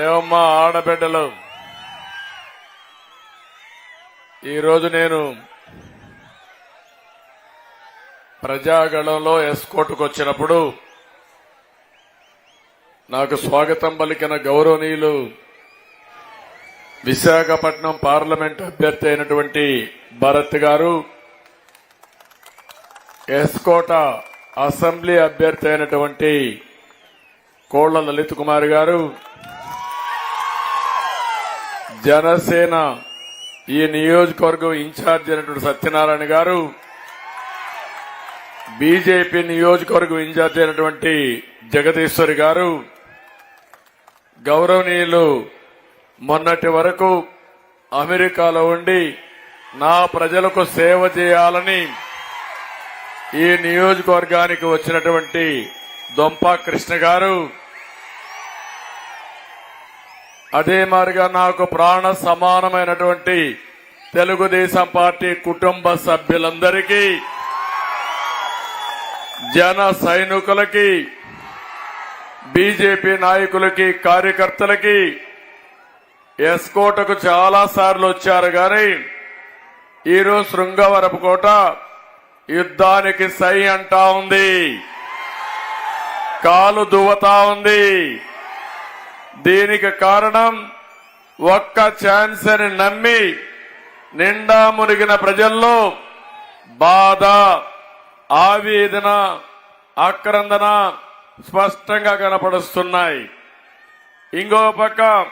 ఏమమ్మా ఆడబిడ్డలు. ఈరోజు నేను ప్రజాగళంలో ఎస్కోట్కు వచ్చినప్పుడు నాకు స్వాగతం పలికిన గౌరవనీయులు విశాఖపట్నం పార్లమెంట్ అభ్యర్థి అయినటువంటి భరత్ గారు ఎస్కోట అసెంబ్లీ అభ్యర్థి అయినటువంటి కోళ్ళ లలిత్ కుమార్ గారు జనసేన ఈ నియోజకవర్గం ఇన్ఛార్జ్ అయినటువంటి సత్యనారాయణ గారు బీజేపీ నియోజకవర్గం ఇన్ఛార్జ్ అయినటువంటి జగదీశ్వరి గారు గౌరవనీయులు మొన్నటి వరకు అమెరికాలో ఉండి నా ప్రజలకు సేవ చేయాలని ఈ నియోజకవర్గానికి వచ్చినటువంటి దొంప కృష్ణ గారు అదే మారిగా నాకు ప్రాణ సమానమైనటువంటి తెలుగుదేశం పార్టీ కుటుంబ సభ్యులందరికీ జన సైనికులకి బీజేపీ నాయకులకి కార్యకర్తలకి ఎస్కోటకు చాలా సార్లు వచ్చారు గాని ఈరోజు శృంగవరపు కోట యుద్ధానికి సై అంటా ఉంది. కాలు దువ్వతా ఉంది. దీనికి కారణం ఒక్క ఛాన్స్ అని నమ్మి నిండా మునిగిన ప్రజల్లో బాధ ఆవేదన ఆక్రందన స్పష్టంగా కనపడుస్తున్నాయి. ఇంకో పక్క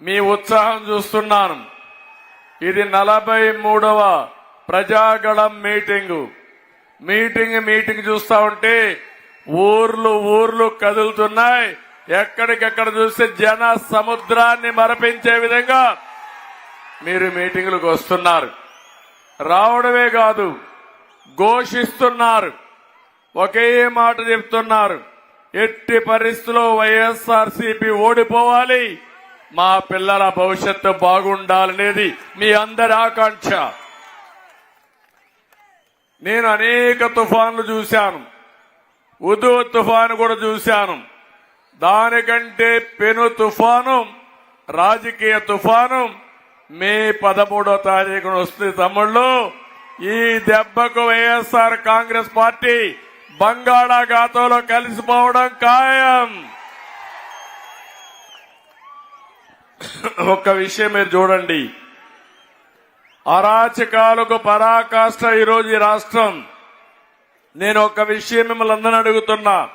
మీ ఉత్సాహం చూస్తున్నాను. ఇది నలభై మూడవ ప్రజాగళం మీటింగు. మీటింగ్ మీటింగ్ చూస్తా ఉంటే ఊర్లు ఊర్లు కదులుతున్నాయి. ఎక్కడికెక్కడ చూస్తే జన సముద్రాన్ని మరపించే విధంగా మీరు మీటింగులకు వస్తున్నారు. రావడమే కాదు ఘోషిస్తున్నారు. ఒకే మాట చెప్తున్నారు. ఎట్టి పరిస్థితుల్లో వైఎస్ఆర్ ఓడిపోవాలి. మా పిల్లల భవిష్యత్తు బాగుండాలనేది మీ అందరి ఆకాంక్ష. నేను అనేక తుఫాన్లు చూశాను. ఉదు తుఫాను కూడా చూశాను. దానికంటే పెను తుఫాను రాజకీయ తుఫాను మే పదమూడో తారీఖున వస్తుంది తమ్ముళ్ళు. ఈ దెబ్బకు వైఎస్ఆర్ కాంగ్రెస్ పార్టీ బంగాళాఖాతంలో కలిసిపోవడం ఖాయం. ఒక్క విషయం మీరు చూడండి. అరాచకాలకు పరాకాష్ట ఈరోజు ఈ రాష్ట్రం. నేను ఒక విషయం మిమ్మల్ని అందరూ అడుగుతున్నా.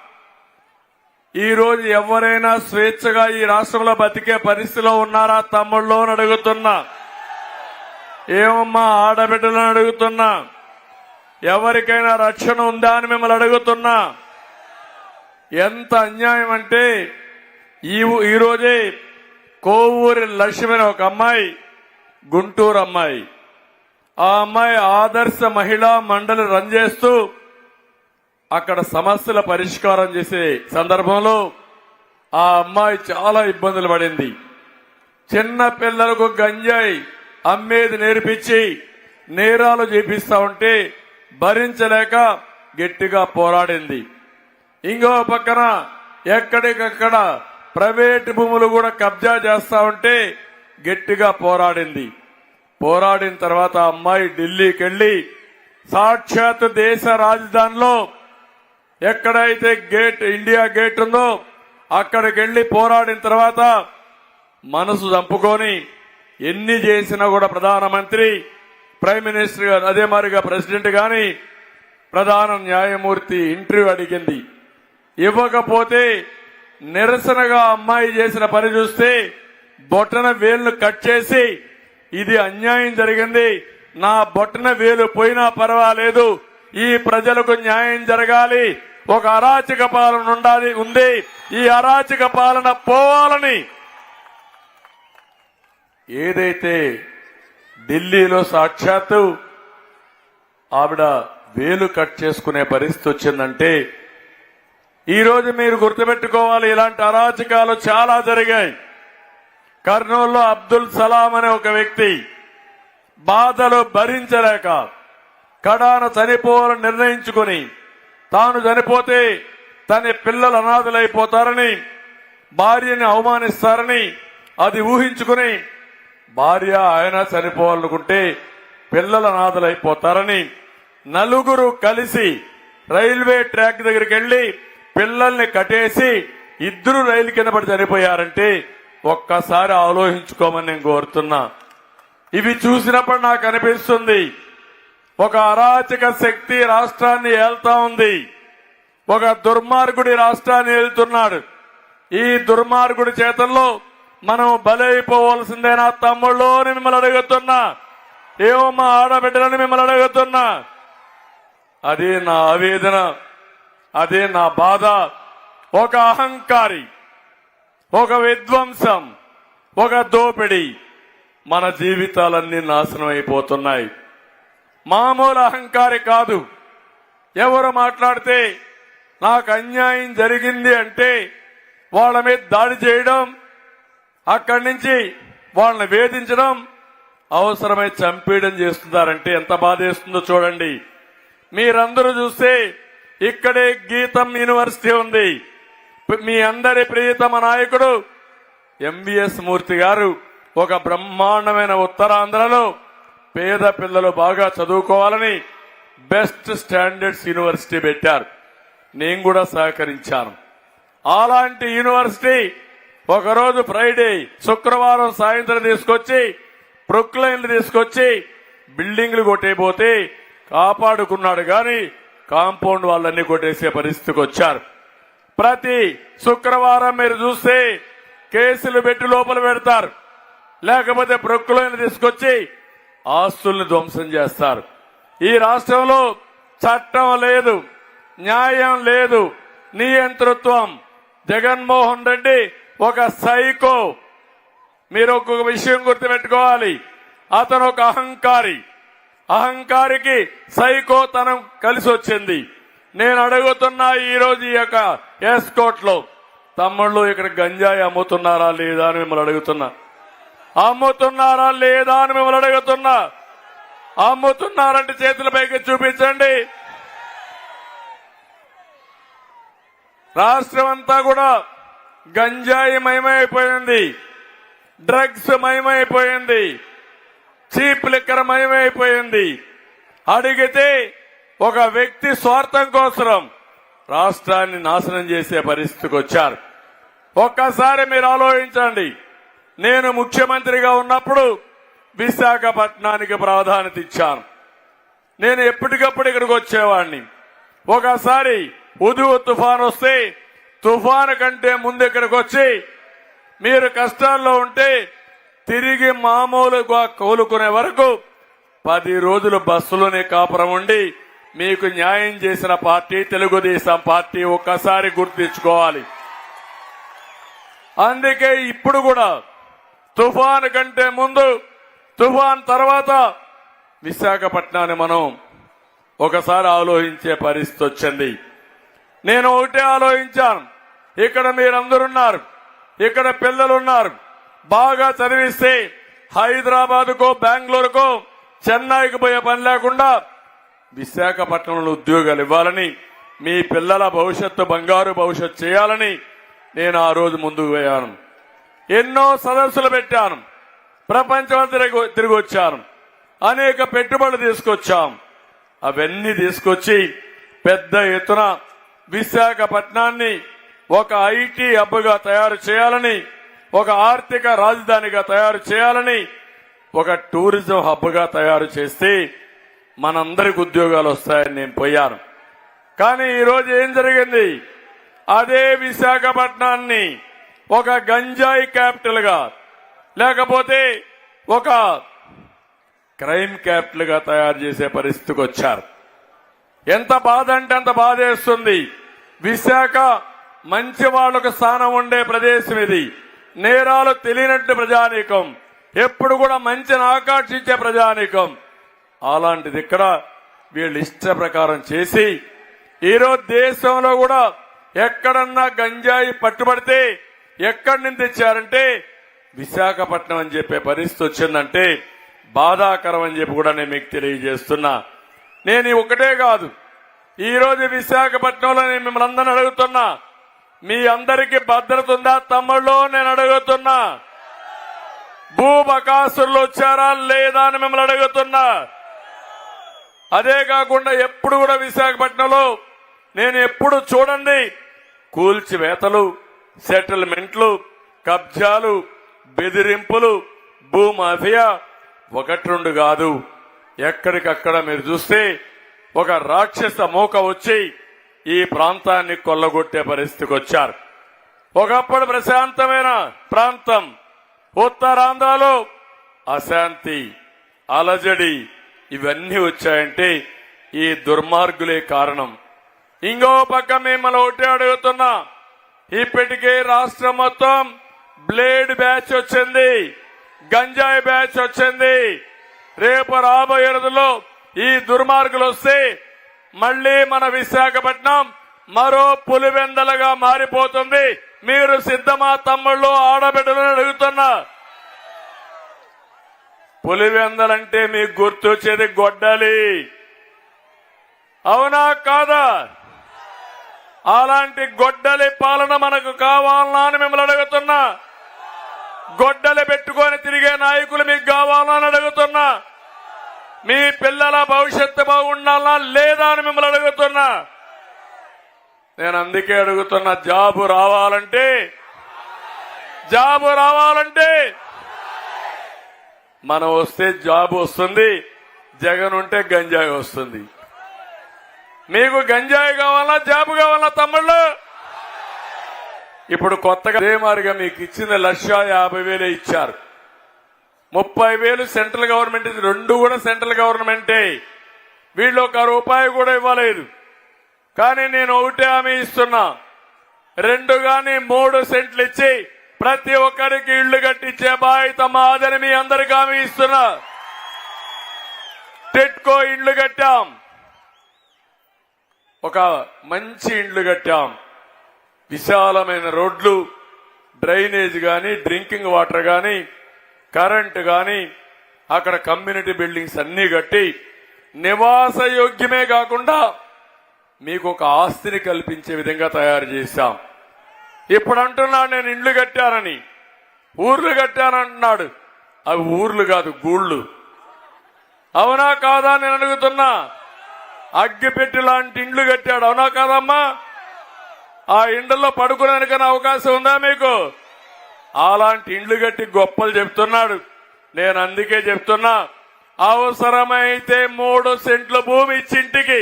ఈ రోజు ఎవరైనా స్వేచ్ఛగా ఈ రాష్ట్రంలో బతికే పరిస్థితిలో ఉన్నారా? తమ్ముళ్ళు అని అడుగుతున్నా. ఏమమ్మా ఆడబిడ్డలను అడుగుతున్నా. ఎవరికైనా రక్షణ ఉందా అని మిమ్మల్ని అడుగుతున్నా. ఎంత అన్యాయం అంటే ఈ ఈరోజే కోవూరి లక్ష్మి ఒక అమ్మాయి గుంటూరు అమ్మాయి. ఆ అమ్మాయి ఆదర్శ మహిళా మండలి రన్ చేస్తూ అక్కడ సమస్యల పరిష్కారం చేసే సందర్భంలో ఆ అమ్మాయి చాలా ఇబ్బందులు పడింది. చిన్న పిల్లలకు గంజాయి అమ్మేది నేర్పించి నేరాలు చేపిస్తా ఉంటే భరించలేక గట్టిగా పోరాడింది. ఇంకో పక్కన ఎక్కడికక్కడ ప్రైవేట్ భూములు కూడా కబ్జా చేస్తా ఉంటే గట్టిగా పోరాడింది. పోరాడిన తర్వాత అమ్మాయి ఢిల్లీకి వెళ్ళి సాక్షాత్ దేశ రాజధానిలో ఎక్కడైతే గేట్ ఇండియా గేట్ ఉందో అక్కడికి వెళ్ళి పోరాడిన తర్వాత మనసు చంపుకొని ఎన్ని చేసినా కూడా ప్రధానమంత్రి ప్రైమ్ మినిస్టర్ గారు అదే మారిగా ప్రెసిడెంట్ గాని ప్రధాన న్యాయమూర్తి ఇంటర్వ్యూ అడిగింది. ఇవ్వకపోతే నిరసనగా అమ్మాయి చేసిన పని చూస్తే బొట్టన వేలును కట్ చేసి ఇది అన్యాయం జరిగింది నా బొట్టన వేలు పోయినా పర్వాలేదు ఈ ప్రజలకు న్యాయం జరగాలి ఒక అరాచక పాలన ఉండాలి ఉంది. ఈ అరాచక పాలన పోవాలని ఏదైతే ఢిల్లీలో సాక్షాత్తు ఆవిడ వేలు కట్ చేసుకునే పరిస్థితి వచ్చిందంటే ఈరోజు మీరు గుర్తుపెట్టుకోవాలి ఇలాంటి అరాచకాలు చాలా జరిగాయి. కర్నూలులో అబ్దుల్ సలాం అనే ఒక వ్యక్తి బాధలు భరించలేక కడాన చనిపోవాలని నిర్ణయించుకుని తాను చనిపోతే తన పిల్లలు అనాథులైపోతారని భార్యని అవమానిస్తారని అది ఊహించుకుని భార్య ఆయన చనిపోవాలనుకుంటే పిల్లల నాథలైపోతారని నలుగురు కలిసి రైల్వే ట్రాక్ దగ్గరికి వెళ్ళి పిల్లల్ని కట్టేసి ఇద్దరు రైలు కింద పడి చనిపోయారంటే ఒక్కసారి ఆలోచించుకోమని నేను కోరుతున్నా. ఇవి చూసినప్పుడు నాకు అనిపిస్తుంది ఒక అరాచక శక్తి రాష్ట్రాన్ని ఏళ్తా ఉంది. ఒక దుర్మార్గుడి రాష్ట్రాన్ని ఏళ్తున్నాడు ఈ దుర్మార్గుడి చేతల్లో మనం బలైపోవలసిందేనా తమ్ముళ్ళు అని మిమ్మల్ని అడుగుతున్నా. ఏమో మా ఆడబిడ్డలని మిమ్మల్ని అడుగుతున్నా. అది నా ఆవేదన అదే నా బాధ. ఒక అహంకారి ఒక విధ్వంసం ఒక దోపిడి మన జీవితాలన్నీ నాశనం అయిపోతున్నాయి. మామూలు అహంకారి కాదు. ఎవరు మాట్లాడితే నాకు అన్యాయం జరిగింది అంటే వాళ్ళ మీద దాడి చేయడం అక్కడి నుంచి వాళ్ళని వేధించడం అవసరమై చంపేయడం చేస్తున్నారంటే ఎంత బాధేస్తుందో చూడండి. మీరందరూ చూస్తే ఇక్కడే గీతం యూనివర్సిటీ ఉంది. మీ అందరి ప్రియతమ నాయకుడు ఎంవిఎస్ మూర్తి గారు ఒక బ్రహ్మాండమైన ఉత్తరాంధ్రలో పేద పిల్లలు బాగా చదువుకోవాలని బెస్ట్ స్టాండర్డ్స్ యూనివర్సిటీ పెట్టారు. నేను కూడా సహకరించాను. అలాంటి యూనివర్సిటీ ఒకరోజు ఫ్రైడే శుక్రవారం సాయంత్రం తీసుకొచ్చి ప్రొక్లైన్లు తీసుకొచ్చి బిల్డింగ్లు కొట్టేపోతే కాపాడుకున్నాడు కానీ కాంపౌండ్ వాళ్ళన్ని కొట్టేసే పరిస్థితికి వచ్చారు. ప్రతి శుక్రవారం మీరు చూస్తే కేసులు పెట్టి లోపల పెడతారు. లేకపోతే ప్రొక్కులను తీసుకొచ్చి ఆస్తుల్ని ధ్వంసం చేస్తారు. ఈ రాష్ట్రంలో చట్టం లేదు న్యాయం లేదు నియంతృత్వం. జగన్మోహన్ రెడ్డి ఒక సైకో. మీరు ఒక్కొక్క విషయం గుర్తుపెట్టుకోవాలి. అతను ఒక అహంకారి. అహంకారికి సైకోతనం కలిసి వచ్చింది నేను అడుగుతున్నా ఈరోజు ఈ యొక్క ఎస్కోట్లో తమ్ముళ్ళు ఇక్కడ గంజాయి అమ్ముతున్నారా లేదా అని మిమ్మల్ని అడుగుతున్నా. అమ్ముతున్నారా లేదా అని మిమ్మల్ని అడుగుతున్నా. అమ్ముతున్నారంటే చేతుల పైకి చూపించండి. రాష్ట్రం అంతా కూడా గంజాయి మయమైపోయింది. డ్రగ్స్ మయమైపోయింది. చీప్ లిక్కర్ మయమైపోయింది. అడిగితే ఒక వ్యక్తి స్వార్థం కోసం రాష్ట్రాన్ని నాశనం చేసే పరిస్థితికి వచ్చారు. ఒక్కసారి మీరు ఆలోచించండి. నేను ముఖ్యమంత్రిగా ఉన్నప్పుడు విశాఖపట్నానికి ప్రాధాన్యత ఇచ్చాను. నేను ఎప్పటికప్పుడు ఇక్కడికి వచ్చేవాడిని. ఒకసారి ఉదువు తుఫాన్ వస్తే తుఫాను కంటే ముందు ఇక్కడికి వచ్చి మీరు కష్టాల్లో ఉంటే తిరిగి మామూలుగా కోలుకునే వరకు పది రోజులు బస్సులోనే కాపురం ఉండి మీకు న్యాయం చేసిన పార్టీ తెలుగుదేశం పార్టీ ఒక్కసారి గుర్తించుకోవాలి. అందుకే ఇప్పుడు కూడా తుఫాన్ కంటే ముందు తుఫాన్ తర్వాత విశాఖపట్నాన్ని మనం ఒకసారి ఆలోచించే పరిస్థితి వచ్చింది. నేను ఒకటే ఆలోచించాను. ఇక్కడ మీరందరున్నారు ఇక్కడ పిల్లలున్నారు. బాగా చదివిస్తే హైదరాబాద్కో బెంగళూరుకో చెన్నైకి పోయే పని లేకుండా విశాఖపట్నంలో ఉద్యోగాలు ఇవ్వాలని మీ పిల్లల భవిష్యత్తు బంగారు భవిష్యత్తు చేయాలని నేను ఆ రోజు ముందుకు పోయాను. ఎన్నో సదస్సులు పెట్టాను. ప్రపంచం తిరిగి తిరిగి వచ్చాను అనేక పెట్టుబడులు తీసుకొచ్చాం. అవన్నీ తీసుకొచ్చి పెద్ద ఎత్తున విశాఖపట్నాన్ని ఒక ఐటీ హబ్గా తయారు చేయాలని ఒక ఆర్థిక రాజధానిగా తయారు చేయాలని ఒక టూరిజం హబ్గా తయారు చేస్తే మనందరికి ఉద్యోగాలు వస్తాయని నేను పోయాను. కానీ ఈరోజు ఏం జరిగింది? అదే విశాఖపట్నాన్ని ఒక గంజాయి క్యాపిటల్గా లేకపోతే ఒక క్రైమ్ క్యాపిటల్గా తయారు చేసే పరిస్థితికి వచ్చారు. ఎంత బాధ అంటే అంత బాధేస్తుంది. విశాఖ మంచి వాళ్ళకు స్థానం ఉండే ప్రదేశం ఇది. నేరాలు తెలియనట్టు ప్రజానీకం. ఎప్పుడు కూడా మంచిని ఆకర్షించే ప్రజానీకం. అలాంటిది ఇక్కడ వీళ్ళు ఇష్ట ప్రకారం చేసి ఈరోజు దేశంలో కూడా ఎక్కడన్నా గంజాయి పట్టుబడితే ఎక్కడి నుంచి తెచ్చారంటే? విశాఖపట్నం అని చెప్పే పరిస్థితి వచ్చిందంటే బాధాకరం అని చెప్పి కూడా నేను మీకు తెలియజేస్తున్నా. నేను ఒకటే కాదు. ఈరోజు విశాఖపట్నంలో నేను మిమ్మల్ని అందరిని అడుగుతున్నా. మీ అందరికి భద్రత ఉందా? తమ్ముళ్ళు నేను అడుగుతున్నా. భూ బకాసులు వచ్చారా లేదా అని మిమ్మల్ని అడుగుతున్నా. అదే కాకుండా ఎప్పుడు కూడా విశాఖపట్నంలో నేను ఎప్పుడు చూడండి. కూల్చివేతలు సెటిల్మెంట్లు కబ్జాలు బెదిరింపులు భూమాఫియా ఒకటి రెండు కాదు. ఎక్కడికక్కడ మీరు చూస్తే ఒక రాక్షస మూక వచ్చి ఈ ప్రాంతాన్ని కొల్లగొట్టే పరిస్థితికి వచ్చారు. ఒకప్పుడు ప్రశాంతమైన ప్రాంతం. ఉత్తరాంధ్రలో అశాంతి అలజడి ఇవన్నీ వచ్చాయంటే ఈ దుర్మార్గులే కారణం. ఇంకో పక్క మిమ్మల్ని ఒకటి అడుగుతున్నా ఇప్పటికే రాష్ట్రం మొత్తం బ్లేడ్ బ్యాచ్ వచ్చింది గంజాయి బ్యాచ్ వచ్చింది. రేపు రాబోయే రోజుల్లో ఈ దుర్మార్గులు వస్తే మళ్ళీ మన విశాఖపట్నం మరో పులివెందలుగా మారిపోతుంది. మీరు సిద్ధమా తమ్ముళ్ళు ఆడబిడ్డలను అడుగుతున్నా పులివెందలంటే మీకు గుర్తొచ్చేది గొడ్డలి. అవునా కాదా? అలాంటి గొడ్డలి పాలన మనకు కావాలనా అని మిమ్మల్ని అడుగుతున్నా. గొడ్డలి పెట్టుకొని తిరిగే నాయకులు మీకు కావాలా అని అడుగుతున్నా. మీ పిల్లల భవిష్యత్తు బాగుండాలా లేదా అని మిమ్మల్ని అడుగుతున్నా. నేను అందుకే అడుగుతున్న జాబు రావాలంటే జాబు రావాలంటే. మనం వస్తే జాబ్ వస్తుంది జగన్ ఉంటే గంజాయి వస్తుంది. మీకు గంజాయి కావాలా జాబ్ కావాలా తమ్ముళ్ళు? ఇప్పుడు కొత్తగా అదే మారిగా మీకు ఇచ్చిన లక్ష యాభై వేలే ఇచ్చారు. ముప్పై వేలు సెంట్రల్ గవర్నమెంట్ ఇది రెండు కూడా సెంట్రల్ గవర్నమెంటే. వీళ్ళు ఒక రూపాయి కూడా ఇవ్వలేదు. కానీ నేను ఒకటే హామీ ఇస్తున్నా. రెండు గాని మూడు సెంట్లు ఇచ్చి ప్రతి ఒక్కరికి ఇళ్ళు కట్టించే బాధ్యత మాదని మీ అందరికి హామీ ఇస్తున్నా. టెట్కో ఇళ్ళు కట్టాం. ఒక మంచి ఇండ్లు కట్టాం. విశాలమైన రోడ్లు డ్రైనేజ్ కానీ డ్రింకింగ్ వాటర్ కానీ కరెంట్ కానీ అక్కడ కమ్యూనిటీ బిల్డింగ్స్ అన్నీ కట్టి నివాస యోగ్యమే కాకుండా మీకు ఒక ఆస్తిని కల్పించే విధంగా తయారు చేశాం. ఇప్పుడు అంటున్నాడు నేను ఇండ్లు కట్టానని. ఊర్లు కట్టానంటున్నాడు అవి ఊర్లు కాదు గూళ్ళు. అవునా కాదా? నేను అడుగుతున్నా. అగ్గిపెట్టి లాంటి ఇండ్లు కట్టాడు. అవునా కాదమ్మా? ఆ ఇండ్లలో పడుకునేందుకనే అవకాశం ఉందా మీకు? అలాంటి ఇండ్లు కట్టి గొప్పలు చెప్తున్నాడు. నేను అందుకే చెప్తున్నా అవసరమైతే మూడు సెంట్ల భూమి ఇచ్చి ఇంటికి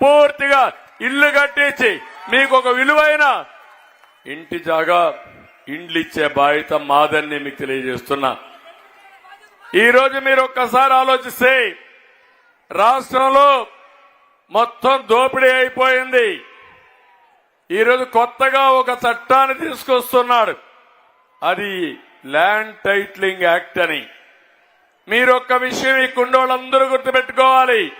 పూర్తిగా ఇల్లు కట్టించి మీకు ఒక విలువైన ఇంటి జాగా ఇండ్లు ఇచ్చే బాధ్యత మాదని మీకు తెలియజేస్తున్నా. ఈరోజు మీరు ఒక్కసారి ఆలోచిస్తే రాష్ట్రంలో మొత్తం దోపిడీ అయిపోయింది. ఈరోజు కొత్తగా ఒక చట్టాన్ని తీసుకొస్తున్నాడు అది ల్యాండ్ టైట్లింగ్ యాక్ట్ అని. మీరు ఒక్క విషయం ఈ కుండోళ్ళందరూ గుర్తుపెట్టుకోవాలి.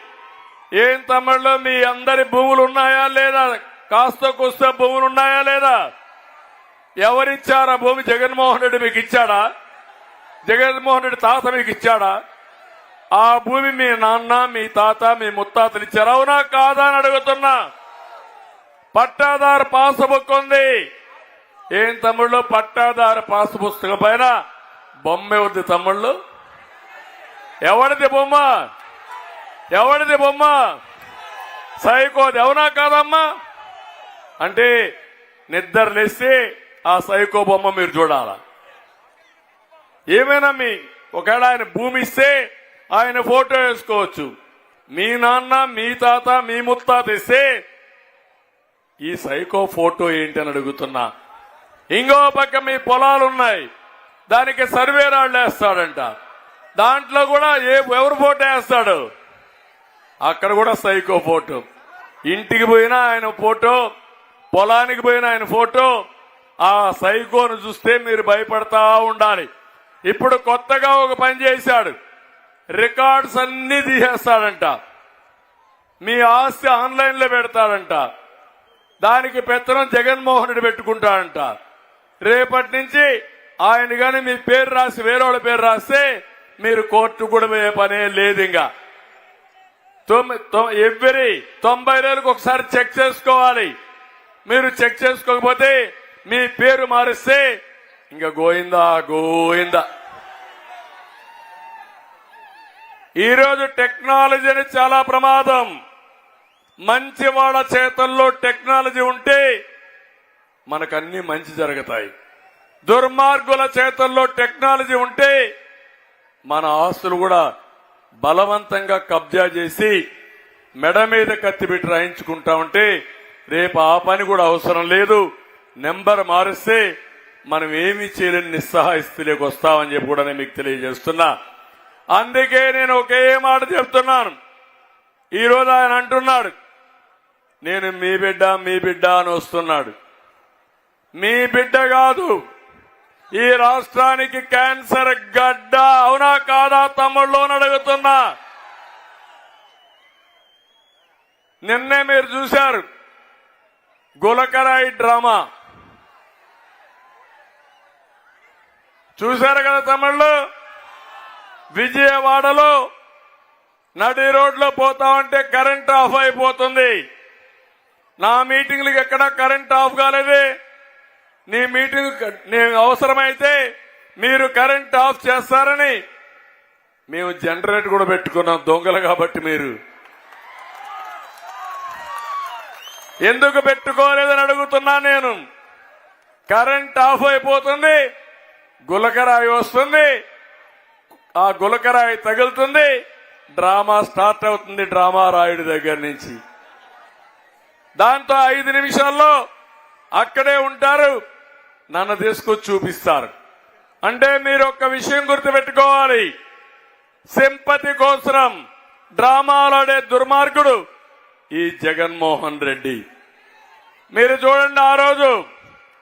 ఏం తమిళలో మీ అందరి భూములు ఉన్నాయా లేదా? కాస్త కూస్త భూములు ఉన్నాయా లేదా? ఎవరిచ్చారా భూమి? జగన్మోహన్ రెడ్డి మీకు ఇచ్చాడా? జగన్మోహన్ రెడ్డి తాత మీకు ఇచ్చాడా? ఆ భూమి మీ నాన్న మీ తాత మీ ముత్తాతలు ఇచ్చారు. అవునా కాదా అని అడుగుతున్నా. పట్టాదారు పాస్బుక్ ఉంది. ఏం తమ్ముళ్ళు? పట్టాదారు పాస్ పుస్తకం పైన బొమ్మ ఉంది తమ్ముళ్ళు. ఎవరిది బొమ్మ? ఎవరిది బొమ్మ? సైకోది అవునా కాదమ్మా? అంటే నిద్ర లేస్తే ఆ సైకో బొమ్మ మీరు చూడాలా. ఏమైనా మీ ఒకవేళ ఆయన భూమి ఇస్తే ఆయన ఫోటో వేసుకోవచ్చు. మీ నాన్న మీ తాత మీ ముత్తాత ఇస్తే ఈ సైకో ఫోటో ఏంటి అని అడుగుతున్నా. ఇంకో పక్క మీ పొలాలు ఉన్నాయి దానికి సర్వే రాళ్ళు వేస్తాడంట. దాంట్లో కూడా ఏ ఎవరు ఫోటో వేస్తాడు? అక్కడ కూడా సైకో ఫోటో. ఇంటికి పోయినా ఆయన ఫోటో పొలానికి పోయిన ఆయన ఫోటో. ఆ సైకోను చూస్తే మీరు భయపడతా ఉండాలి. ఇప్పుడు కొత్తగా ఒక పని చేశాడు. రికార్డ్స్ అన్ని తీసేస్తాడంట మీ ఆస్తి ఆన్లైన్లో పెడతాడంట. దానికి పెత్తనం జగన్మోహన్ రెడ్డి పెట్టుకుంటాడంట. రేపటి నుంచి ఆయన గాని మీ పేరు రాసి వేరేవాళ్ళ పేరు రాస్తే మీరు కోర్టు కూడా పోయే పనే లేదు ఇంకా ఎవ్రీ తొంభై రోజులకు ఒకసారి చెక్ చేసుకోవాలి. మీరు చెక్ చేసుకోకపోతే మీ పేరు మారిస్తే ఇంకా గోయిందా గోయిందా. ఈరోజు టెక్నాలజీ అనేది చాలా ప్రమాదం. మంచి వాళ్ళ చేతల్లో టెక్నాలజీ ఉంటే మనకన్నీ మంచి జరుగుతాయి. దుర్మార్గుల చేతల్లో టెక్నాలజీ ఉంటే మన ఆస్తులు కూడా బలవంతంగా కబ్జా చేసి మెడ మీద కత్తిపెట్టి రాయించుకుంటా ఉంటే రేపు ఆ పని కూడా అవసరం లేదు. నెంబర్ మారిస్తే మనం ఏమీ చేయలేని నిస్సహాయ స్థితిలోకి వస్తామని చెప్పి కూడా నేను మీకు తెలియజేస్తున్నా. అందుకే నేను ఒకే మాట చెప్తున్నాను. ఈరోజు ఆయన అంటున్నాడు నేను మీ బిడ్డ మీ బిడ్డ అని వస్తున్నాడు. మీ బిడ్డ కాదు ఈ రాష్ట్రానికి క్యాన్సర్ గడ్డ అవునా కాదా తమ్ముళ్ళు అడుగుతున్నా. నిన్నే మీరు చూశారు గులకరాయి డ్రామా. చూశారు కదా తమ్ముళ్ళు? విజయవాడలో నడి రోడ్లో పోతా ఉంటే కరెంట్ ఆఫ్ అయిపోతుంది. నా మీటింగ్లకు ఎక్కడ కరెంట్ ఆఫ్ కాలేదు. నీ మీటింగ్ అవసరమైతే మీరు కరెంట్ ఆఫ్ చేస్తారని మేము జనరేటర్ కూడా పెట్టుకున్నాం దొంగలు కాబట్టి మీరు. ఎందుకు పెట్టుకోలేదని అడుగుతున్నా నేను. కరెంట్ ఆఫ్ అయిపోతుంది గులకరాయి వస్తుంది. ఆ గులకరాయి తగులుతుంది డ్రామా స్టార్ట్ అవుతుంది డ్రామా రాయుడి దగ్గర నుంచి. దాంతో ఐదు నిమిషాల్లో అక్కడే ఉంటారు నన్ను తీసుకొచ్చి చూపిస్తారు. అంటే మీరు ఒక్క విషయం గుర్తుపెట్టుకోవాలి. సింపతి కోసం డ్రామాలాడే దుర్మార్గుడు ఈ జగన్మోహన్ రెడ్డి. మీరు చూడండి ఆ రోజు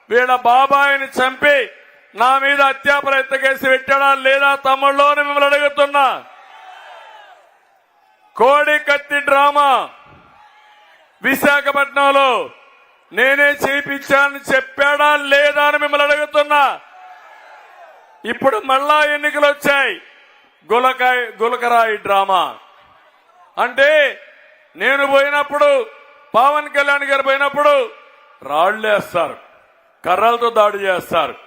వీళ్ళ బాబాయిని చంపి నా మీద హత్యా ప్రయత్న కేసు పెట్టాడా లేదా తమ్ముళ్ళు అని మిమ్మల్ని అడుగుతున్నా? కోడి కత్తి డ్రామా విశాఖపట్నంలో నేనే చేయించానని చెప్పాడా లేదా అని మిమ్మల్ని అడుగుతున్నా? ఇప్పుడు మళ్ళా ఎన్నికలు వచ్చాయి. గులకాయ గులకరాయి డ్రామా. అంటే నేను పోయినప్పుడు పవన్ కళ్యాణ్ గారు పోయినప్పుడు రాళ్ళేస్తారు కర్రలతో దాడి చేస్తారు.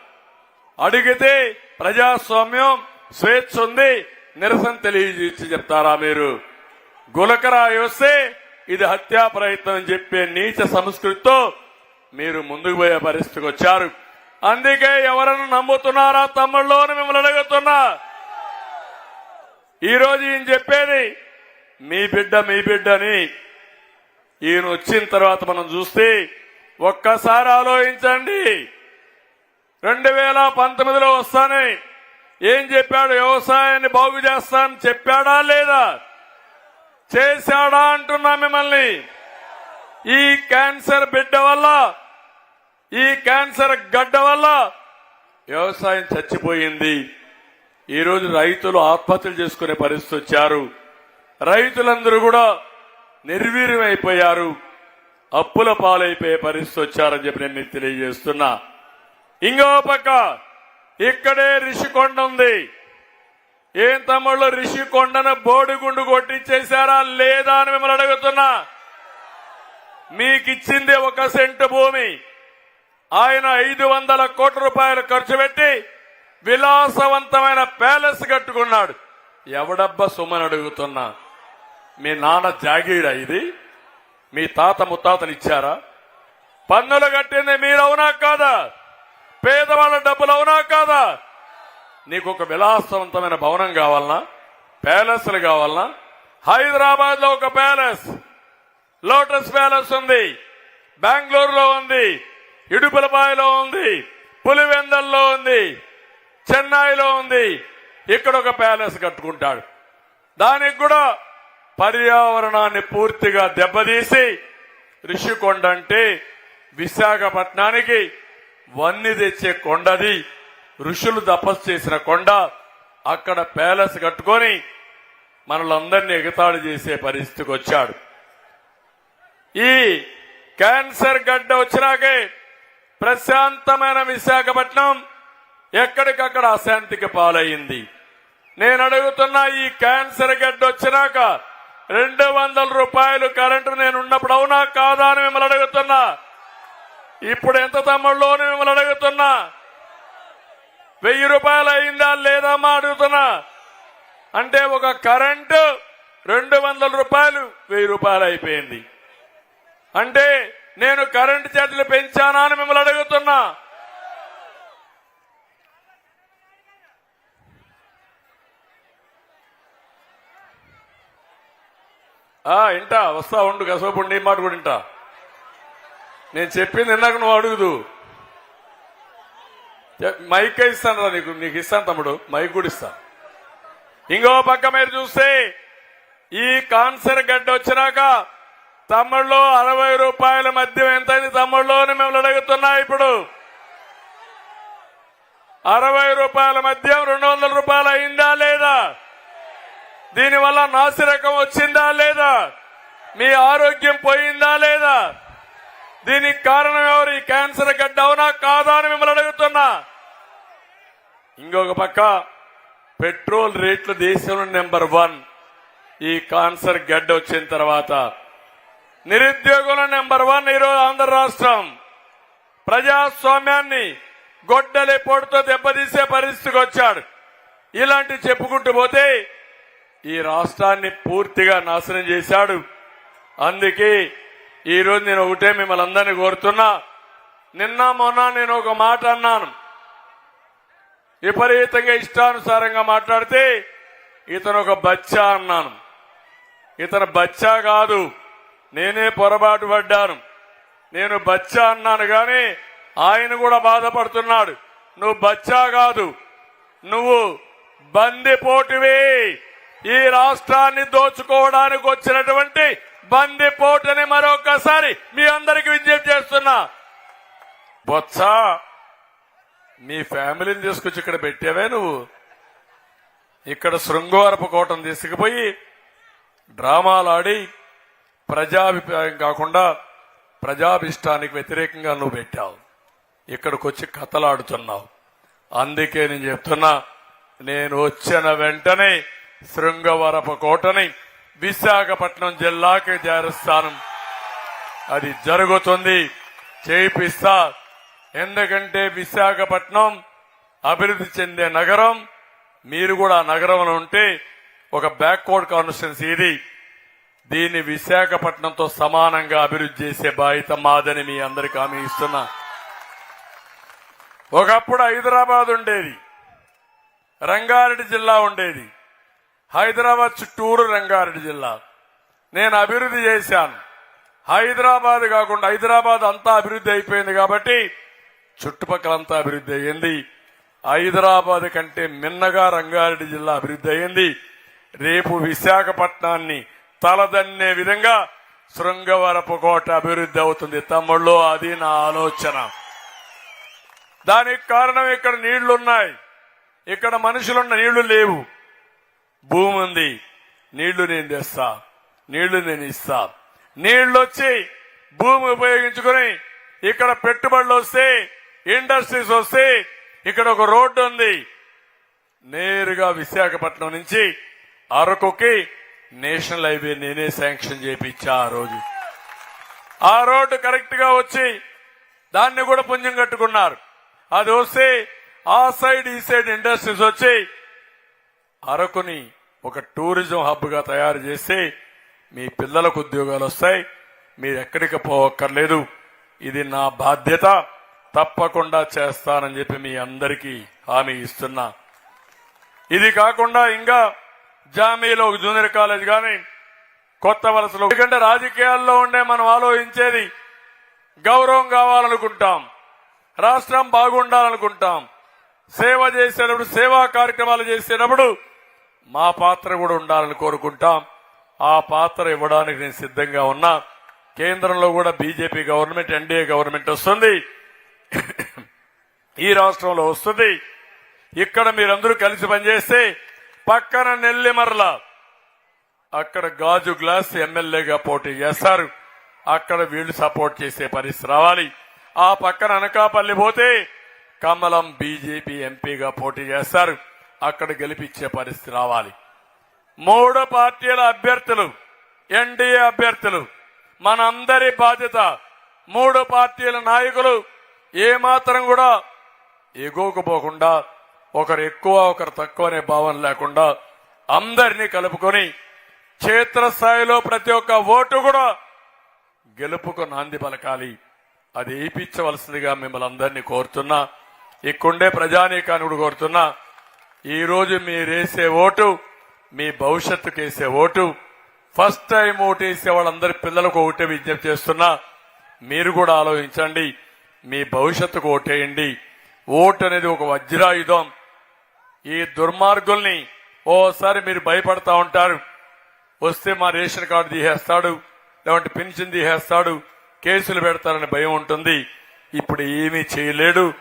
అడిగితే ప్రజాస్వామ్యం స్వేచ్ఛ ఉంది నిరసన తెలియజేసి చెప్తారా మీరు? గులకరాయి వస్తే ఇది హత్యా ప్రయత్నం అని చెప్పే నీచ సంస్కృతితో మీరు ముందుకు పోయే పరిస్థితికి వచ్చారు. అందుకే ఎవరన్నా నమ్ముతున్నారా తమ్ముళ్ళు అని మిమ్మల్ని అడుగుతున్నా? ఈరోజు ఈయన చెప్పేది మీ బిడ్డ మీ బిడ్డని ఈయన వచ్చిన తర్వాత మనం చూస్తే ఒక్కసారి ఆలోచించండి. రెండు వేల పంతొమ్మిదిలో వస్తానే. ఏం చెప్పాడు? వ్యవసాయాన్ని బాగు చేస్తానని చెప్పాడా లేదా? చేశాడా అంటున్నా మిమ్మల్ని. ఈ క్యాన్సర్ బిడ్డ వల్ల ఈ క్యాన్సర్ గడ్డ వల్ల వ్యవసాయం చచ్చిపోయింది. ఈరోజు రైతులు ఆత్మహత్యలు చేసుకునే పరిస్థితి వచ్చారు. రైతులందరూ కూడా నిర్వీర్యమైపోయారు అప్పుల పాలైపోయే పరిస్థితి వచ్చారని చెప్పి నేను తెలియజేస్తున్నా. ఇంకో పక్క ఇక్కడే రిషికొండ ఉంది. ఏం తమ్ముళ్ళు రిషికొండను బోడిగుండు కొట్టించేశారా లేదా అని మిమ్మల్ని అడుగుతున్నా. మీకిచ్చింది ఒక సెంటు భూమి. ఆయన ఐదు వందల కోట్ల రూపాయలు ఖర్చు పెట్టి విలాసవంతమైన ప్యాలెస్ కట్టుకున్నాడు. ఎవడబ్బా సుమని అడుగుతున్నా? మీ నాన్న జాగీడా ఇది? మీ తాత ముత్తాతలు ఇచ్చారా పన్నులు కట్టింది మీరు అవునా కాదా? పేదవాళ్ళ డబ్బులు అవునా కాదా? నీకు ఒక విలాసవంతమైన భవనం కావాలనా? ప్యాలెస్లు కావాలనా? హైదరాబాద్లో ఒక ప్యాలెస్. లోటస్ ప్యాలెస్ ఉంది. బెంగళూరులో ఉంది. ఇడుపులపాయలో ఉంది. పులివెందల్లో ఉంది. చెన్నైలో ఉంది. ఇక్కడ ఒక ప్యాలెస్ కట్టుకుంటాడు. దానికి కూడా పర్యావరణాన్ని పూర్తిగా దెబ్బతీసి రిషికొండ అంటే విశాఖపట్నానికి వన్ని తెచ్చే కొండది ఋషులు తపస్సు చేసిన కొండ అక్కడ ప్యాలెస్ కట్టుకొని మనలందరినీ ఎగతాళి చేసే పరిస్థితికి వచ్చాడు. ఈ క్యాన్సర్ గడ్డ వచ్చినాకే ప్రశాంతమైన విశాఖపట్నం ఎక్కడికక్కడ అశాంతికి పాలయ్యింది నేను అడుగుతున్నా ఈ క్యాన్సర్ గడ్డ వచ్చినాక రెండు వందల రూపాయలు కరెంటు నేను ఉన్నప్పుడు అవునా కాదా అని మిమ్మల్ని అడుగుతున్నా. ఇప్పుడు ఎంత తమ్ముళ్ళు అని మిమ్మల్ని అడుగుతున్నా? వెయ్యి రూపాయలు అయిందా లేదమ్మా అడుగుతున్నా. అంటే ఒక కరెంటు రెండు వందల రూపాయలు వెయ్యి రూపాయలు అయిపోయింది. అంటే నేను కరెంటు ఛార్జీలు పెంచానా అని మిమ్మల్ని అడుగుతున్నా. ఇంటా వస్తా ఉండు కసోపు ఉండి మాట కూడా ఇంటా. నేను చెప్పింది ఇందాక నువ్వు అడుగుదు. మైక్ ఇస్తాను రా నీకు నీకు ఇస్తాను తమ్ముడు మైక్ కూడా ఇస్తాను ఇంకో పక్క మీరు చూస్తే ఈ కాన్సర్ గడ్డ వచ్చినాక తమ్ముళ్ళు అరవై రూపాయల మద్యం ఎంతైంది తమ్ముళ్ళు అని మిమ్మల్ని అడుగుతున్నా ఇప్పుడు. అరవై రూపాయల మద్యం రెండు వందల రూపాయలు అయిందా లేదా? దీనివల్ల నాసిరకం వచ్చిందా లేదా? మీ ఆరోగ్యం పోయిందా లేదా? దీనికి కారణం ఎవరు? ఈ క్యాన్సర్ గడ్డ అవునా కాదా అని మిమ్మల్ని అడుగుతున్నా. ఇంకొక పక్క పెట్రోల్ రేట్లు దేశంలో నెంబర్ వన్. ఈ కాన్సర్ గడ్డ వచ్చిన తర్వాత నిరుద్యోగంలో నెంబర్ వన్ ఈరోజు ఆంధ్ర రాష్ట్రం. ప్రజాస్వామ్యాన్ని గొడ్డలి పొడితో దెబ్బతీసే పరిస్థితికి వచ్చాడు. ఇలాంటి చెప్పుకుంటూ పోతే ఈ రాష్ట్రాన్ని పూర్తిగా నాశనం చేశాడు. అందుకే ఈరోజు నేను ఒకటే మిమ్మల్ని అందరినీ కోరుతున్నా. నిన్న మొన్న నేను ఒక మాట అన్నాను. విపరీతంగా ఇష్టానుసారంగా మాట్లాడితే ఇతను ఒక బచ్చా అన్నాను. ఇతను బచ్చా కాదు. నేనే పొరపాటు పడ్డాను. నేను బచ్చా అన్నాను కానీ ఆయన కూడా బాధపడుతున్నాడు. నువ్వు బచ్చా కాదు. నువ్వు బందిపోటువి. ఈ రాష్ట్రాన్ని దోచుకోవడానికి వచ్చినటువంటి బందిపోటుని మరొకసారి మీ అందరికి విజ్ఞప్తి చేస్తున్నా. బొత్స మీ ఫ్యామిలీని తీసుకొచ్చి ఇక్కడ పెట్టావే నువ్వు? ఇక్కడ శృంగవరపు కోటను తీసుకుపోయి డ్రామాలు ఆడి ప్రజాభిప్రాయం కాకుండా ప్రజాభిష్టానికి వ్యతిరేకంగా నువ్వు పెట్టావు. ఇక్కడికి వచ్చి కథలాడుతున్నావు. అందుకే నేను చెప్తున్నా నేను వచ్చిన వెంటనే శృంగవరపు కోటని విశాఖపట్నం జిల్లాకి చేరుస్తాను అది జరుగుతుంది. చేయిస్తా ఎందుకంటే విశాఖపట్నం అభివృద్ధి చెందే నగరం. మీరు కూడా ఆ నగరంలో ఉంటే ఒక బ్యాక్వర్డ్ కాన్స్టిట్యున్సీ ఇది. దీన్ని విశాఖపట్నంతో సమానంగా అభివృద్ధి చేసే బాధ్యత మాదని మీ అందరికి హామీ ఇస్తున్నా. ఒకప్పుడు హైదరాబాద్ ఉండేది. రంగారెడ్డి జిల్లా ఉండేది. హైదరాబాద్ చుట్టూరు రంగారెడ్డి జిల్లా. నేను అభివృద్ధి చేశాను. హైదరాబాద్ కాకుండా హైదరాబాద్ అంతా అభివృద్ధి అయిపోయింది కాబట్టి చుట్టుపక్కలంతా అభివృద్ధి అయ్యింది. హైదరాబాద్ కంటే మిన్నగా రంగారెడ్డి జిల్లా అభివృద్ధి అయ్యింది. రేపు విశాఖపట్నాన్ని తలదన్నే విధంగా శృంగవరపు కోట అభివృద్ధి అవుతుంది తమ్ముళ్ళు అది నా ఆలోచన. దానికి కారణం ఇక్కడ నీళ్ళున్నాయి. ఇక్కడ మనుషులున్న నీళ్ళు లేవు. భూమి ఉంది నీళ్ళు నేను తెస్తా. నీళ్ళు నేను ఇస్తా. నీళ్ళు వచ్చి భూమి ఉపయోగించుకుని ఇక్కడ పెట్టుబడులు వస్తే ఇండస్ట్రీస్ వస్తే ఇక్కడ ఒక రోడ్డు ఉంది. నేరుగా విశాఖపట్నం నుంచి అరకుకి నేషనల్ హైవే నేనే శాంక్షన్ చేపించా ఆ రోజు. ఆ రోడ్డు కరెక్ట్గా వచ్చి దాన్ని కూడా పుణ్యం కట్టుకున్నారు. అది వస్తే ఆ సైడ్ ఈ సైడ్ ఇండస్ట్రీస్ వచ్చి అరకుని ఒక టూరిజం హబ్గా తయారు చేస్తే మీ పిల్లలకు ఉద్యోగాలు వస్తాయి. మీరు ఎక్కడికి పోవక్కర్లేదు. ఇది నా బాధ్యత. తప్పకుండా చేస్తానని చెప్పి మీ అందరికీ హామీ ఇస్తున్నా. ఇది కాకుండా ఇంకా జామీలో ఒక జూనియర్ కాలేజ్ కానీ కొత్త వలసలో ఎందుకంటే రాజకీయాల్లో ఉండే మనం ఆలోచించేది గౌరవం కావాలనుకుంటాం. రాష్ట్రం బాగుండాలనుకుంటాం. సేవ చేసేటప్పుడు సేవా కార్యక్రమాలు చేసేటప్పుడు మా పాత్ర కూడా ఉండాలని కోరుకుంటాం. ఆ పాత్ర ఇవ్వడానికి నేను సిద్ధంగా ఉన్నా. కేంద్రంలో కూడా బీజేపీ గవర్నమెంట్ ఎన్డీఏ గవర్నమెంట్ వస్తుంది. ఈ రాష్ట్రంలో వస్తుంది. ఇక్కడ మీరందరూ కలిసి పనిచేస్తే పక్కన నెల్లిమర్ల అక్కడ గాజు గ్లాస్ ఎమ్మెల్యేగా పోటీ చేస్తారు. అక్కడ వీళ్ళు సపోర్ట్ చేసే పరిస్థితి రావాలి. ఆ పక్కన అనకాపల్లి పోతే కమలం బీజేపీ ఎంపీగా పోటీ చేస్తారు. అక్కడ గెలిపించే పరిస్థితి రావాలి. మూడు పార్టీల అభ్యర్థులు ఎన్డీఏ అభ్యర్థులు మనందరి బాధ్యత మూడు పార్టీల నాయకులు. ఏమాత్రం కూడా ఎగువకుపోకుండా ఒకరు ఎక్కువ ఒకరు తక్కువ అనే భావన లేకుండా అందరినీ కలుపుకొని క్షేత్రస్థాయిలో ప్రతి ఒక్క ఓటు కూడా గెలుపుకు నాంది పలకాలి. అది ఏపించవలసిందిగా మిమ్మల్ని అందరినీ కోరుతున్నా. ఇక్కడుండే ప్రజానీకాన్ని కూడా కోరుతున్నా. ఈరోజు మీరేసే ఓటు మీ భవిష్యత్తుకు వేసే ఓటు. ఫస్ట్ టైం ఓటు వేసే వాళ్ళందరి పిల్లలకు ఓటే విజ్ఞప్తి చేస్తున్నా. మీరు కూడా ఆలోచించండి. మీ భవిష్యత్తుకు ఓటేయండి. ఓటు అనేది ఒక వజ్రాయుధం. ఈ దుర్మార్గుల్ని ఓసారి మీరు భయపడతా ఉంటారు. వస్తే మా రేషన్ కార్డు తీసేస్తాడు లేదంటే పెన్షన్ తీసేస్తాడు కేసులు పెడతారని భయం ఉంటుంది. ఇప్పుడు ఏమీ చేయలేడు.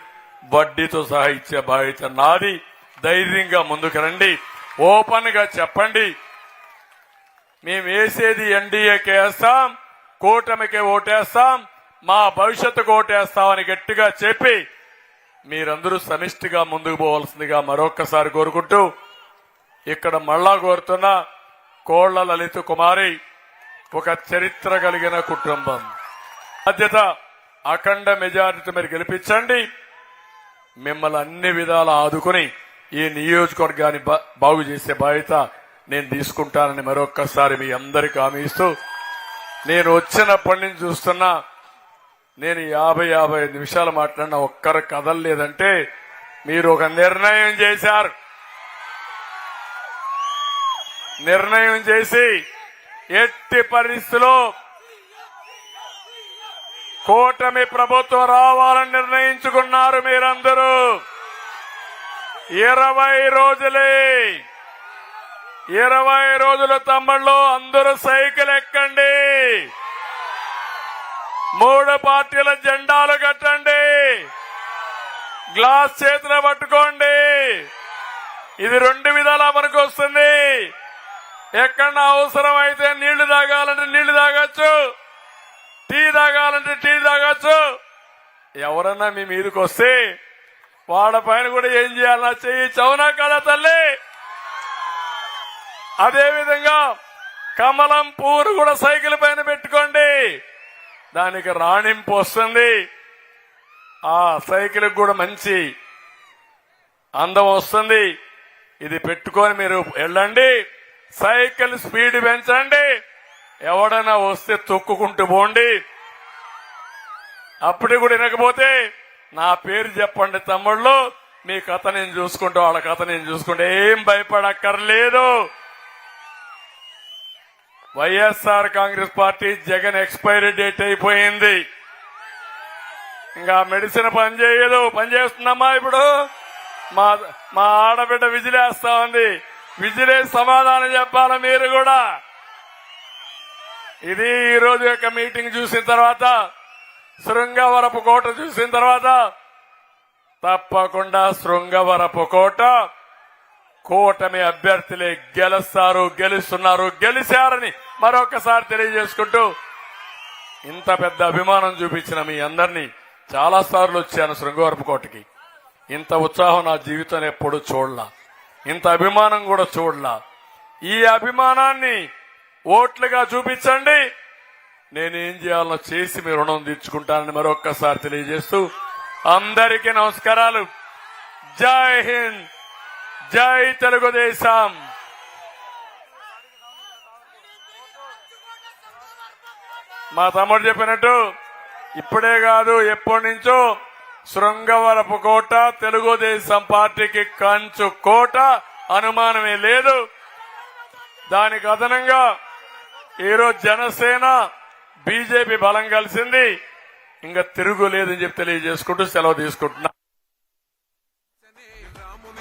వడ్డీతో సహా ఇచ్చే బాధ్యత నాది. ధైర్యంగా ముందుకు రండి. ఓపెన్గా చెప్పండి. మేము వేసేది ఎన్డీఏకి వేస్తాం కూటమికి ఓటేస్తాం మా భవిష్యత్తుకు ఓటేస్తామని గట్టిగా చెప్పి మీరందరూ సమిష్టిగా ముందుకు పోవాల్సిందిగా మరొక్కసారి కోరుకుంటూ ఇక్కడ మళ్ళా కోరుతున్న కోళ్ళ లలిత కుమారి ఒక చరిత్ర కలిగిన కుటుంబం. బాధ్యత అఖండ మెజారిటీ మీరు గెలిపించండి. మిమ్మల్ని అన్ని విధాలా ఆదుకుని ఈ నియోజకవర్గాన్ని బా- బాగు చేసే బాధ్యత నేను తీసుకుంటానని మరొక్కసారి మీ అందరికి హామీ ఇస్తూ నేను వచ్చినప్పటి నుంచి చూస్తున్నా నేను యాభై యాభై ఐదు నిమిషాలు మాట్లాడిన ఒక్కరు కదలలేదంటే మీరు ఒక నిర్ణయం చేశారు. నిర్ణయం చేసి ఎట్టి పరిస్థితిలో కూటమి ప్రభుత్వం రావాలని నిర్ణయించుకున్నారు మీరందరూ. ఇరవై రోజులే. ఇరవై రోజుల తమ్ముళ్ళు అందరూ సైకిల్ ఎక్కండి. మూడు పార్టీల జెండాలు కట్టండి. గ్లాస్ చేతిలో పట్టుకోండి. ఇది రెండు విధాలా మనకు వస్తుంది. ఎక్కడ అవసరం అయితే నీళ్ళు తాగాలంటే నీళ్ళు తాగొచ్చు. టీ తాగాలంటే టీ తాగొచ్చు. ఎవరన్నా మీ మీదకి వస్తే వాళ్ళ పైన కూడా ఏం చేయాలన్నా చెయ్యి చౌనా కదా తల్లి? అదేవిధంగా కమలం పూరు కూడా సైకిల్ పైన పెట్టుకోండి. దానికి రాణింపు వస్తుంది. ఆ సైకిల్ కూడా మంచి అందం వస్తుంది. ఇది పెట్టుకొని మీరు వెళ్ళండి. సైకిల్ స్పీడ్ పెంచండి. ఎవడైనా వస్తే తొక్కుకుంటూ పోండి. అప్పుడు కూడా వినకపోతే నా పేరు చెప్పండి తమ్ముళ్ళు. మీ కథ నేను చూసుకుంటా వాళ్ళ కథ నేను చూసుకుంటే. ఏం భయపడక్కర్లేదు. YSR Congress party Jagan expiry date అయిపోయింది. ఇంకా మెడిసిన్ పని చేయదు. పని ఇప్పుడు. మా మా ఆడబిడ్డ విజిలేస్తా ఉంది. విజిలే సమాధానం చెప్పాలి మీరు కూడా. ఇది ఈరోజు యొక్క మీటింగ్ చూసిన తర్వాత శృంగవరపు కోట చూసిన తర్వాత తప్పకుండా శృంగవరపు కోట. కూటమి అభ్యర్థులే గెలుస్తారు గెలుస్తున్నారు గెలిచారని మరొకసారి తెలియజేసుకుంటూ ఇంత పెద్ద అభిమానం చూపించిన మీ అందరినీ చాలా సార్లు వచ్చాను శృంగవరపు కోటకి. ఇంత ఉత్సాహం నా జీవితం ఎప్పుడు చూడలా. ఇంత అభిమానం కూడా చూడలా. ఈ అభిమానాన్ని ఓట్లుగా చూపించండి. నేనేం చేయాలో చేసి మీ రుణం తీర్చుకుంటానని మరొక్కసారి తెలియజేస్తూ అందరికీ నమస్కారాలు. జై హింద్. జై తెలుగుదేశం. మా తమ్ముడు చెప్పినట్టు ఇప్పుడే కాదు ఎప్పటి నుంచో శృంగవరపు కోట తెలుగుదేశం పార్టీకి కంచు కోట అనుమానమే లేదు. దానికి అదనంగా ఈరోజు జనసేన బీజేపీ బలం కలిసింది. ఇంకా తిరుగులేదని చెప్పి తెలియజేసుకుంటూ సెలవు తీసుకుంటున్నా.